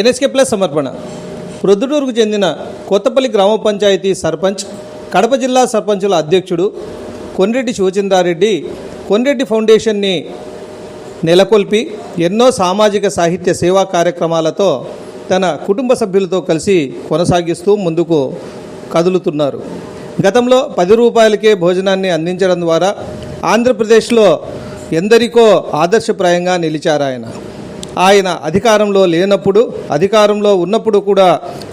NSK plus సమర్పణ. ప్రొద్దుటూరుకు చెందిన కొత్తపల్లి గ్రామ పంచాయతీ సర్పంచ్ కడప జిల్లా సర్పంచుల అధ్యక్షుడు కొన్రెడ్డి శివచంద్రారెడ్డి కొన్రెడ్డి ఫౌండేషన్ని నెలకొల్పి ఎన్నో సామాజిక సాహిత్య సేవా కార్యక్రమాలతో తన కుటుంబ సభ్యులతో కలిసి కొనసాగిస్తూ ముందుకు కదులుతున్నారు. గతంలో పది రూపాయలకే భోజనాన్ని అందించడం ద్వారా ఆంధ్రప్రదేశ్లో ఎందరికో ఆదర్శప్రాయంగా నిలిచారాయన. ఆయన అధికారంలో లేనప్పుడు అధికారంలో ఉన్నప్పుడు కూడా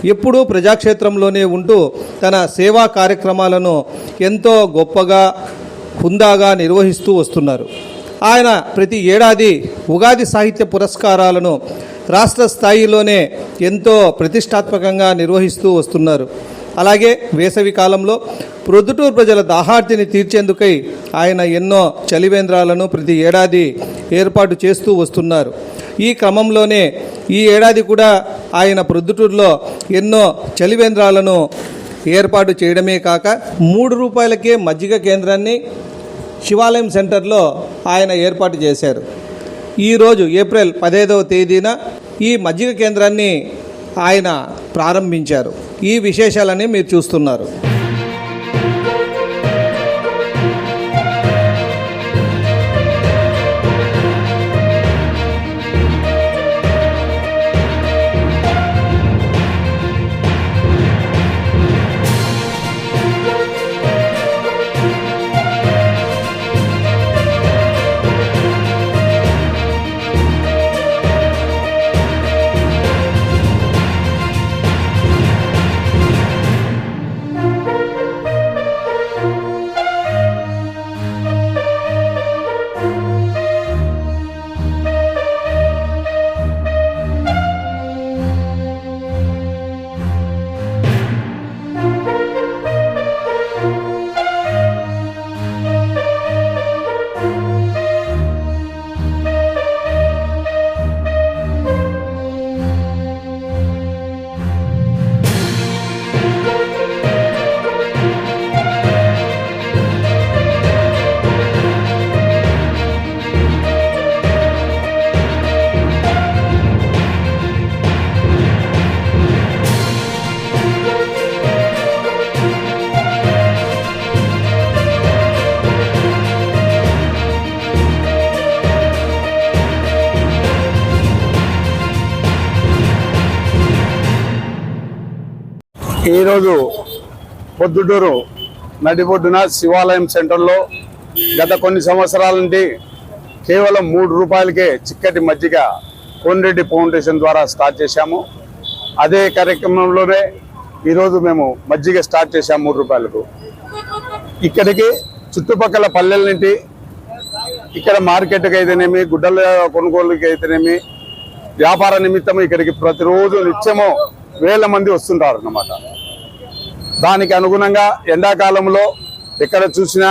ఎప్పుడూ ప్రజాక్షేత్రంలోనే ఉంటూ తన సేవా కార్యక్రమాలను ఎంతో గొప్పగా హుందాగా నిర్వహిస్తూ వస్తున్నారు. ఆయన ప్రతి ఏడాది ఉగాది సాహిత్య పురస్కారాలను రాష్ట్ర స్థాయిలోనే ఎంతో ప్రతిష్టాత్మకంగా నిర్వహిస్తూ వస్తున్నారు. అలాగే వేసవి కాలంలో ప్రొద్దుటూరు ప్రజల దాహార్తిని తీర్చేందుకై ఆయన ఎన్నో చలివేంద్రాలను ప్రతి ఏడాది ఏర్పాటు చేస్తూ వస్తున్నారు. ఈ క్రమంలోనే ఈ ఏడాది కూడా ఆయన ప్రొద్దుటూరులో ఎన్నో చలివేంద్రాలను ఏర్పాటు చేయడమే కాక మూడు రూపాయలకే మజ్జిగ కేంద్రాన్ని శివాలయం సెంటర్లో ఆయన ఏర్పాటు చేశారు. ఈరోజు ఏప్రిల్ పదహైదవ తేదీన ఈ మజ్జిగ కేంద్రాన్ని ఆయన ప్రారంభించారు. ఈ విశేషాలని మీరు చూస్తున్నారు. ఈరోజు పొద్దుటూరు నడిబొడ్డున శివాలయం సెంటర్లో గత కొన్ని సంవత్సరాల నుండి కేవలం మూడు రూపాయలకే చిక్కటి మజ్జిగ కోన్రెడ్డి ఫౌండేషన్ ద్వారా స్టార్ట్ చేశాము. అదే కార్యక్రమంలోనే ఈరోజు మేము మజ్జిగ స్టార్ట్ చేశాము మూడు రూపాయలకు. ఇక్కడికి చుట్టుపక్కల పల్లెల నుండి ఇక్కడ మార్కెట్కి అయితేనేమి గుడ్డల కొనుగోలుకి అయితేనేమి వ్యాపార నిమిత్తం ఇక్కడికి ప్రతిరోజు నిత్యము వేల మంది వస్తుంటారు అన్నమాట దానికి అనుగుణంగా ఎండాకాలంలో ఎక్కడ చూసినా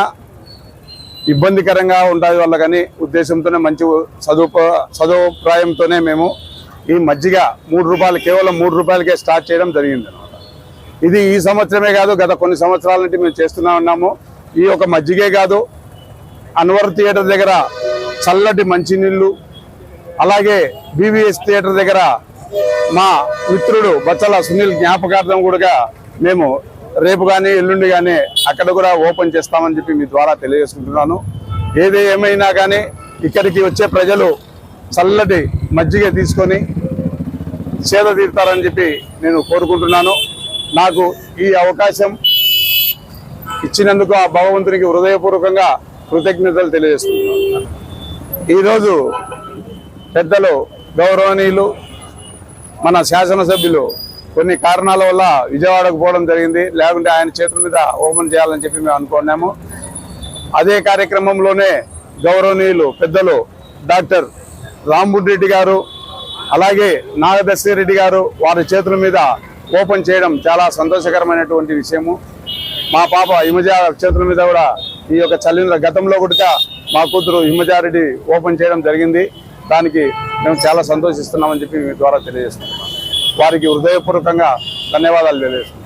ఇబ్బందికరంగా ఉంటుంది వల్ల కానీ ఉద్దేశంతోనే మంచి చదువు చదువుప్రాయంతోనే మేము ఈ మజ్జిగ మూడు రూపాయలు కేవలం మూడు రూపాయలకే స్టార్ట్ చేయడం జరిగింది. అనమాట ఇది ఈ సంవత్సరమే కాదు గత కొన్ని సంవత్సరాల నుండి మేము చేస్తూనే ఉన్నాము. ఈ ఒక మజ్జిగే కాదు అన్వర్ థియేటర్ దగ్గర చల్లటి మంచినీళ్ళు అలాగే బీవీఎస్ థియేటర్ దగ్గర మా మిత్రుడు బచ్చల సునీల్ జ్ఞాపకార్థం కూడా మేము రేపు కానీ ఎల్లుండి కానీ అక్కడ కూడా ఓపెన్ చేస్తామని చెప్పి మీ ద్వారా తెలియజేసుకుంటున్నాను. ఏది ఏమైనా కానీ ఇక్కడికి వచ్చే ప్రజలు చల్లటి మజ్జిగ తీసుకొని సేద తీరుతారని చెప్పి నేను కోరుకుంటున్నాను. నాకు ఈ అవకాశం ఇచ్చినందుకు ఆ భగవంతునికి హృదయపూర్వకంగా కృతజ్ఞతలు తెలియజేస్తున్నాను. ఈరోజు పెద్దలు గౌరవనీయులు మన శాసనసభ్యులు కొన్ని కారణాల వల్ల విజయవాడకు పోవడం జరిగింది. లేకుంటే ఆయన చేతుల మీద ఓపెన్ చేయాలని చెప్పి మేము అనుకున్నాము. అదే కార్యక్రమంలోనే గౌరవనీయులు పెద్దలు డాక్టర్ రాంబుడ్ రెడ్డి గారు అలాగే నాగదర్శి రెడ్డి గారు వారి చేతుల మీద ఓపెన్ చేయడం చాలా సంతోషకరమైనటువంటి విషయము. మా పాప హిమజ చేతుల మీద కూడా ఈ యొక్క చల్లిన గతంలో కూడా మా కూతురు హిమజారెడ్డి ఓపెన్ చేయడం జరిగింది. దానికి మేము చాలా సంతోషిస్తున్నామని చెప్పి మీ ద్వారా తెలియజేస్తున్నాం. వారికి హృదయపూర్వకంగా ధన్యవాదాలు తెలియజేస్తున్నాను.